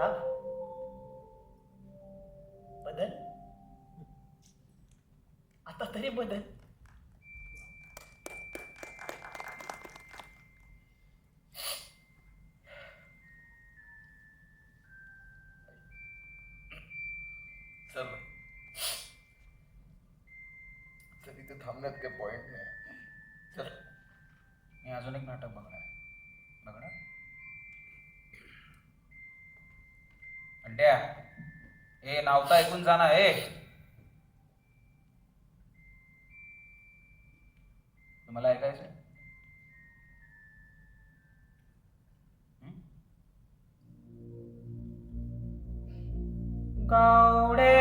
दाब बदल. आता तरी बदल. चल चल इथे थांबण्यात काही पॉइंट नाही. चल. मी अजून एक नाटक बघणार बघणार? अंड्या ए नावता ऐकून जा ना ए तुम्हाला ऐकायचं गावडे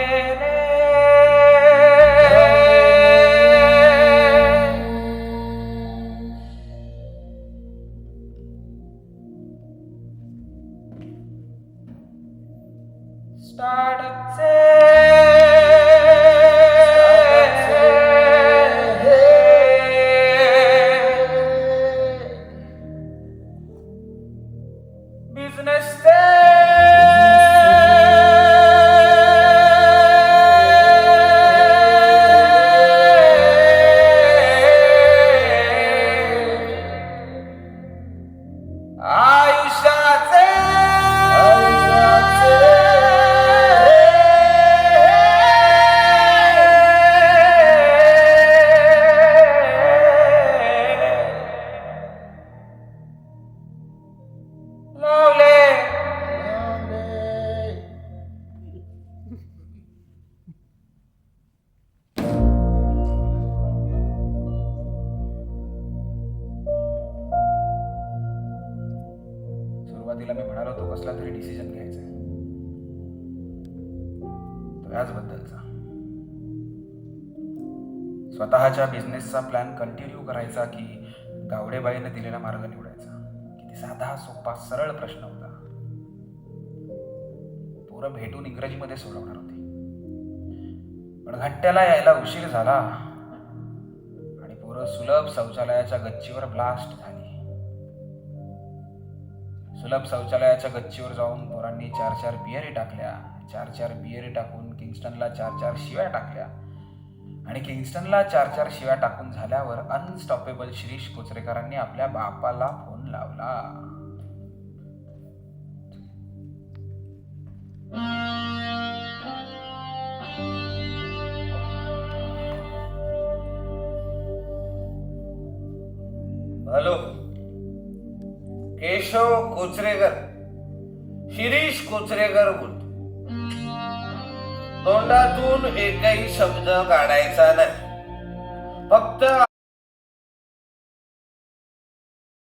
I तिला मी म्हणालो होतो कसला तरी डिसिजन घ्यायचा तो याचबद्दलचा. स्वतःच्या बिझनेसचा प्लॅन कंटिन्यू करायचा की गावडेबाईने दिलेला मार्ग निवडायचा. किती साधा सोपा सरळ प्रश्न होता. पोरं भेटून इंग्रजीमध्ये सोडवणार होती. पण घट्ट्याला यायला उशीर झाला आणि पोरं सुलभ शौचालयाच्या गच्चीवर ब्लास्ट झाली. सुलभ शौचालयाच्या गच्चीवर जाऊन पोरांनी चार चार बियरी टाकल्या. चार चार बियरी टाकून किंगस्टनला चार चार शिव्या टाकल्या. आणि किंगस्टनला चार चार शिव्या टाकून झाल्यावर अनस्टॉपेबल शिरीष कोचरेकरांनी आपल्या बापाला फोन लावला. हॅलो. केशव कोचरेकर शिरीष कोचरेकर बोलतो तोंडातून एकही शब्द काढायचा नाही. फक्त